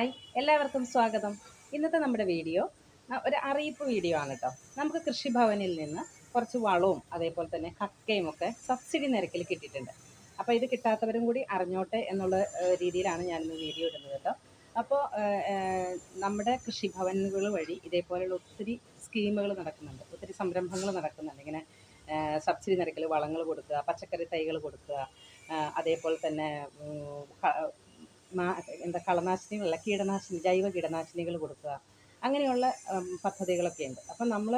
Hi എല്ലാവർക്കും സ്വാഗതം. ഇന്നത്തെ നമ്മുടെ വീഡിയോ ഒരു അറിയിപ്പ് വീഡിയോ ആണ് കേട്ടോ നമുക്ക് കൃഷിഭവനിൽ നിന്ന് കുറച്ച് വളവും അതേപോലെ തന്നെ കക്കയും ഒക്കെ സബ്സിഡി നിരക്കിൽ കിട്ടിയിട്ടുണ്ട്. അപ്പോൾ ഇത് കിട്ടാത്തവരും കൂടി അറിഞ്ഞോട്ടെ എന്നുള്ള രീതിയിലാണ് ഞാനിന്ന് വീഡിയോ ഇടുന്നത് കേട്ടോ അപ്പോൾ നമ്മുടെ കൃഷിഭവനുകൾ വഴി ഇതേപോലെയുള്ള ഒത്തിരി സ്കീമുകൾ നടക്കുന്നുണ്ട്. ഒത്തിരി സംരംഭങ്ങൾ നടക്കുന്നുണ്ട്. ഇങ്ങനെ സബ്സിഡി നിരക്കിൽ വളങ്ങൾ കൊടുക്കുക പച്ചക്കറി തൈകൾ കൊടുക്കുക അതേപോലെ തന്നെ എന്താ കളനാശിനികളല്ല കീടനാശിനി ജൈവ കീടനാശിനികൾ കൊടുക്കുക. അങ്ങനെയുള്ള പദ്ധതികളൊക്കെ ഉണ്ട്. അപ്പം നമ്മൾ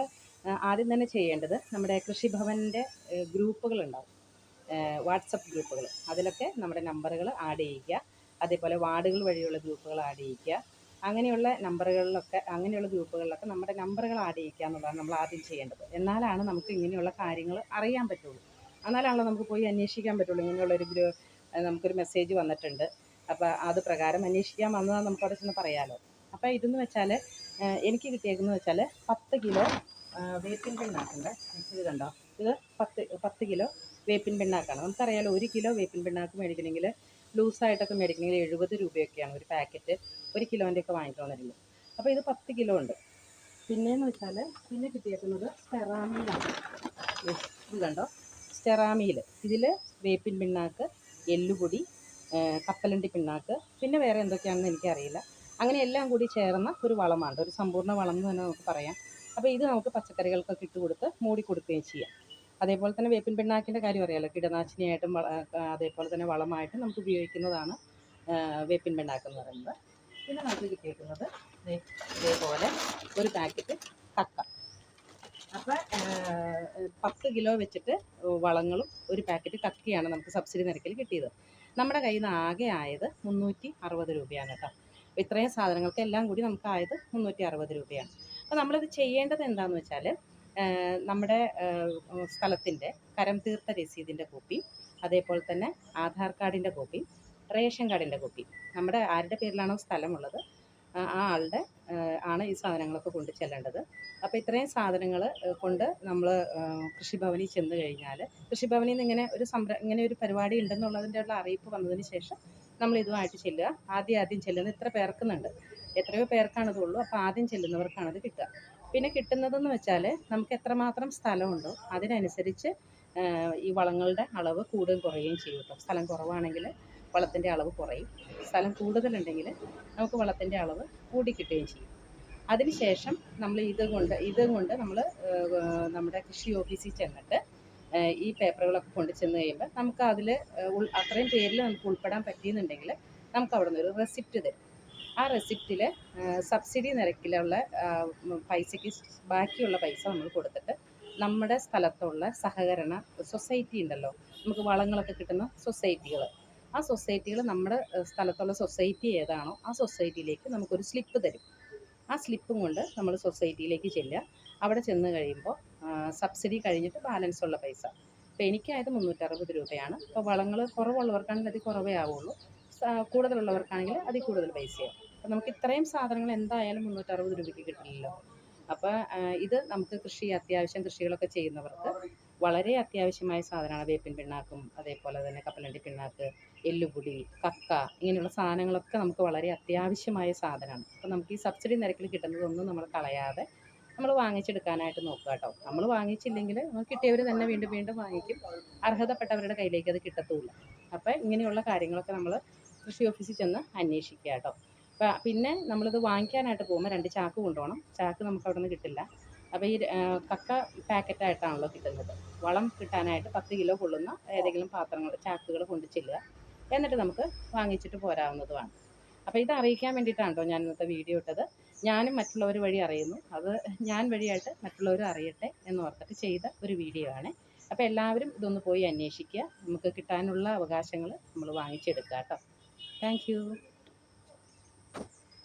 ആദ്യം തന്നെ ചെയ്യേണ്ടത് നമ്മുടെ കൃഷിഭവന്റെ ഗ്രൂപ്പുകളുണ്ടാവും. വാട്സപ്പ് ഗ്രൂപ്പുകൾ അതിലൊക്കെ നമ്മുടെ നമ്പറുകൾ ആഡ് ചെയ്യുക. അതേപോലെ വാർഡുകൾ വഴിയുള്ള ഗ്രൂപ്പുകൾ ആഡ് ചെയ്യിക്കുക അങ്ങനെയുള്ള നമ്പറുകളിലൊക്കെ അങ്ങനെയുള്ള ഗ്രൂപ്പുകളിലൊക്കെ നമ്മുടെ നമ്പറുകൾ ആഡ് ചെയ്യിക്കുക എന്നുള്ളതാണ് നമ്മൾ ആദ്യം ചെയ്യേണ്ടത്. എന്നാലാണ് നമുക്ക് ഇങ്ങനെയുള്ള കാര്യങ്ങൾ അറിയാൻ പറ്റുള്ളൂ. എന്നാലാണല്ലോ നമുക്ക് പോയി അന്വേഷിക്കാൻ പറ്റുള്ളൂ. ഇങ്ങനെയുള്ളൊരു ഗ്രൂ നമുക്കൊരു മെസ്സേജ് വന്നിട്ടുണ്ട്. അപ്പോൾ അത് പ്രകാരം അന്വേഷിക്കാൻ വന്നതാണ് നമുക്ക് അവിടെ ചെന്ന് പറയാമല്ലോ അപ്പോൾ ഇതെന്ന് വെച്ചാൽ എനിക്ക് കിട്ടിയേക്കുന്നത് വെച്ചാൽ പത്ത് കിലോ വേപ്പിൻ പിണ്ണാക്കുണ്ട്. ഇത് കണ്ടോ? ഇത് പത്ത് പത്ത് കിലോ വേപ്പിൻ പിണ്ണാക്കാണ്. നമുക്കറിയാലോ ഒരു കിലോ വേപ്പിൻ പിണ്ണാക്ക് മേടിക്കണമെങ്കിൽ ലൂസായിട്ടൊക്കെ മേടിക്കണമെങ്കിൽ എഴുപത് രൂപയൊക്കെയാണ് ഒരു പാക്കറ്റ് ഒരു കിലോന്റെ ഒക്കെ വാങ്ങിക്കണമെന്നില്ല അപ്പോൾ ഇത് പത്ത് കിലോ ഉണ്ട്. പിന്നെയെന്ന് വെച്ചാൽ പിന്നെ കിട്ടിയേക്കുന്നത് സ്റ്റെറാമിയിലാണ് ഇത് കണ്ടോ? സ്റ്റെറാമിയിൽ ഇതിൽ വേപ്പിൻ പിണ്ണാക്ക് എല്ലുപൊടി കപ്പലണ്ടി പിണ്ണാക്ക് പിന്നെ വേറെ എന്തൊക്കെയാണെന്ന് എനിക്കറിയില്ല. അങ്ങനെ എല്ലാം കൂടി ചേർന്ന ഒരു വളമാണ്. ഒരു സമ്പൂർണ വളം എന്ന് തന്നെ നമുക്ക് പറയാം. അപ്പോൾ ഇത് നമുക്ക് പച്ചക്കറികൾക്കൊക്കെ ഇട്ട് കൊടുത്ത് മൂടി കൊടുക്കുകയും ചെയ്യാം. അതേപോലെ തന്നെ വേപ്പിൻ പിണ്ണാക്കിന്റെ കാര്യം അറിയാമല്ലോ കീടനാശിനിയായിട്ടും അതേപോലെ തന്നെ വളമായിട്ടും നമുക്ക് ഉപയോഗിക്കുന്നതാണ് വേപ്പിൻ പിണ്ണാക്ക് എന്ന് പറയുന്നത്. പിന്നെ നമുക്ക് കിട്ടിയിരിക്കുന്നത് ഇതേപോലെ ഒരു പാക്കറ്റ് കക്ക. അപ്പോൾ പത്ത് കിലോ വെച്ചിട്ട് വളങ്ങളും ഒരു പാക്കറ്റ് കക്കയാണ് നമുക്ക് സബ്സിഡി നിരക്കിൽ കിട്ടിയത്. നമ്മുടെ കയ്യിൽ നിന്ന് ആകെ ആയത് മുന്നൂറ്റി അറുപത് രൂപയാണ് കേട്ടോ. ഇത്രയും സാധനങ്ങൾക്ക് എല്ലാം കൂടി നമുക്ക് ആയത് മുന്നൂറ്റി അറുപത് രൂപയാണ്. അപ്പോൾ നമ്മളിത് ചെയ്യേണ്ടത് എന്താണെന്ന് വെച്ചാൽ നമ്മുടെ സ്ഥലത്തിന്റെ കരം തീർത്ത രസീതിന്റെ കോപ്പി അതേപോലെ തന്നെ ആധാർ കാർഡിന്റെ കോപ്പി റേഷൻ കാർഡിന്റെ കോപ്പി. നമ്മുടെ ആരുടെ പേരിലാണോ സ്ഥലമുള്ളത്? ആ ആളുടെ ആണ് ഈ സാധനങ്ങളൊക്കെ കൊണ്ടു ചെല്ലേണ്ടത് അപ്പോൾ ഇത്രയും സാധനങ്ങൾ കൊണ്ട് നമ്മൾ കൃഷിഭവനിൽ ചെന്ന് കഴിഞ്ഞാൽ കൃഷിഭവനിൽ നിന്ന് ഇങ്ങനെ ഒരു സംര ഇങ്ങനെ ഒരു പരിപാടി ഉണ്ടെന്നുള്ളതിന്റെ ഉള്ള അറിയിപ്പ് വന്നതിന് ശേഷം നമ്മൾ ഇതുമായിട്ട് ചെല്ലുക. ആദ്യം ആദ്യം ചെല്ലുന്നത് ഇത്ര പേർക്കുന്നുണ്ട്. എത്രയോ പേർക്കാണത് ഉള്ളൂ. അപ്പോൾ ആദ്യം ചെല്ലുന്നവർക്കാണത് കിട്ടുക. പിന്നെ കിട്ടുന്നതെന്ന് വെച്ചാൽ നമുക്ക് എത്രമാത്രം സ്ഥലമുണ്ടോ അതിനനുസരിച്ച് ഈ വളങ്ങളുടെ അളവ് കൂടുകയും കുറയുകയും ചെയ്യും കേട്ടോ. സ്ഥലം കുറവാണെങ്കിൽ വളത്തിന്റെ അളവ് കുറയും. സ്ഥലം കൂടുതലുണ്ടെങ്കിൽ നമുക്ക് വളത്തിന്റെ അളവ് കൂടി കിട്ടുകയും ചെയ്യും. അതിനുശേഷം നമ്മൾ ഇത് കൊണ്ട് ഇത് കൊണ്ട് നമ്മൾ നമ്മുടെ കൃഷി ഓഫീസിൽ ചെന്നിട്ട് ഈ പേപ്പറുകളൊക്കെ കൊണ്ട് ചെന്ന് കഴിയുമ്പോൾ നമുക്ക് അതിൽ അത്രയും പേരിൽ നമുക്ക് ഉൾപ്പെടാൻ പറ്റിയെന്നുണ്ടെങ്കിൽ നമുക്ക് അവിടെ നിന്ന് ഒരു റെസിപ്റ്റ് തരും. ആ റെസിപ്റ്റിൽ സബ്സിഡി നിരക്കിലുള്ള പൈസയ്ക്ക് ബാക്കിയുള്ള പൈസ നമ്മൾ കൊടുത്തിട്ട് നമ്മുടെ സ്ഥലത്തുള്ള സഹകരണ സൊസൈറ്റി ഉണ്ടല്ലോ നമുക്ക് വളങ്ങളൊക്കെ കിട്ടുന്ന സൊസൈറ്റികൾ ആ സൊസൈറ്റികൾ നമ്മുടെ സ്ഥലത്തുള്ള സൊസൈറ്റി ഏതാണോ ആ സൊസൈറ്റിയിലേക്ക് നമുക്കൊരു സ്ലിപ്പ് തരും. ആ സ്ലിപ്പും കൊണ്ട് നമ്മൾ സൊസൈറ്റിയിലേക്ക് ചെല്ലുക. അവിടെ ചെന്ന് കഴിയുമ്പോൾ സബ്സിഡി കഴിഞ്ഞിട്ട് ബാലൻസ് ഉള്ള പൈസ. അപ്പോൾ എനിക്കായത് മുന്നൂറ്ററുപത് രൂപയാണ്. അപ്പോൾ വളങ്ങൾ കുറവുള്ളവർക്കാണെങ്കിൽ അതിൽ കുറവേ ആവുള്ളൂ. കൂടുതലുള്ളവർക്കാണെങ്കിൽ അതിൽ കൂടുതൽ പൈസയാവും. അപ്പോൾ നമുക്ക് ഇത്രയും സാധനങ്ങൾ എന്തായാലും മുന്നൂറ്ററുപത് രൂപയ്ക്ക് കിട്ടില്ലല്ലോ. അപ്പോൾ ഇത് നമുക്ക് കൃഷി അത്യാവശ്യം കൃഷികളൊക്കെ ചെയ്യുന്നവർക്ക് വളരെ അത്യാവശ്യമായ സാധനമാണ് വേപ്പിൻ പിണ്ണാക്കും അതേപോലെ തന്നെ കപ്പലണ്ടി പിണ്ണാക്ക് എല്ലുപൊടി കക്ക ഇങ്ങനെയുള്ള സാധനങ്ങളൊക്കെ നമുക്ക് വളരെ അത്യാവശ്യമായ സാധനമാണ്. അപ്പോൾ നമുക്ക് ഈ സബ്സിഡി നിരക്കിൽ കിട്ടുന്നതൊന്നും നമ്മൾ കളയാതെ നമ്മൾ വാങ്ങിച്ചെടുക്കാനായിട്ട് നോക്കുക കേട്ടോ. നമ്മൾ വാങ്ങിച്ചില്ലെങ്കിൽ കിട്ടിയവർ തന്നെ വീണ്ടും വീണ്ടും വാങ്ങിക്കും. അർഹതപ്പെട്ടവരുടെ കയ്യിലേക്ക് അത് കിട്ടത്തുമില്ല. അപ്പോൾ ഇങ്ങനെയുള്ള കാര്യങ്ങളൊക്കെ നമ്മൾ കൃഷി ഓഫീസിൽ ചെന്ന് അന്വേഷിക്കുക കേട്ടോ. പിന്നെ നമ്മളിത് വാങ്ങിക്കാനായിട്ട് പോകുമ്പോൾ രണ്ട് ചാക്ക് കൊണ്ടുപോകണം. ചാക്ക് നമുക്ക് അവിടെ നിന്ന് കിട്ടില്ല. അപ്പോൾ ഈ കക്ക പാക്കറ്റായിട്ടാണല്ലോ കിട്ടുന്നത്. വളം കിട്ടാനായിട്ട് പത്ത് കിലോ കൊള്ളുന്ന ഏതെങ്കിലും പാത്രങ്ങൾ ചാക്കുകൾ കൊണ്ട് ചെല്ലുക എന്നിട്ട് നമുക്ക് വാങ്ങിച്ചിട്ട് പോരാവുന്നതുമാണ്. അപ്പോൾ ഇത് അറിയിക്കാൻ വേണ്ടിയിട്ടാണ് കേട്ടോ ഞാൻ ഇന്നത്തെ വീഡിയോ ഇട്ടത്. ഞാനും മറ്റുള്ളവർ വഴി അറിയുന്നു. അത് ഞാൻ വഴിയായിട്ട് മറ്റുള്ളവർ അറിയട്ടെ എന്ന് ഓർത്തിട്ട് ചെയ്ത ഒരു വീഡിയോ ആണ്. അപ്പോൾ എല്ലാവരും ഇതൊന്ന് പോയി അന്വേഷിക്കുക. നമുക്ക് കിട്ടാനുള്ള അവകാശങ്ങൾ നമ്മൾ വാങ്ങിച്ചെടുക്കുക കേട്ടോ. താങ്ക്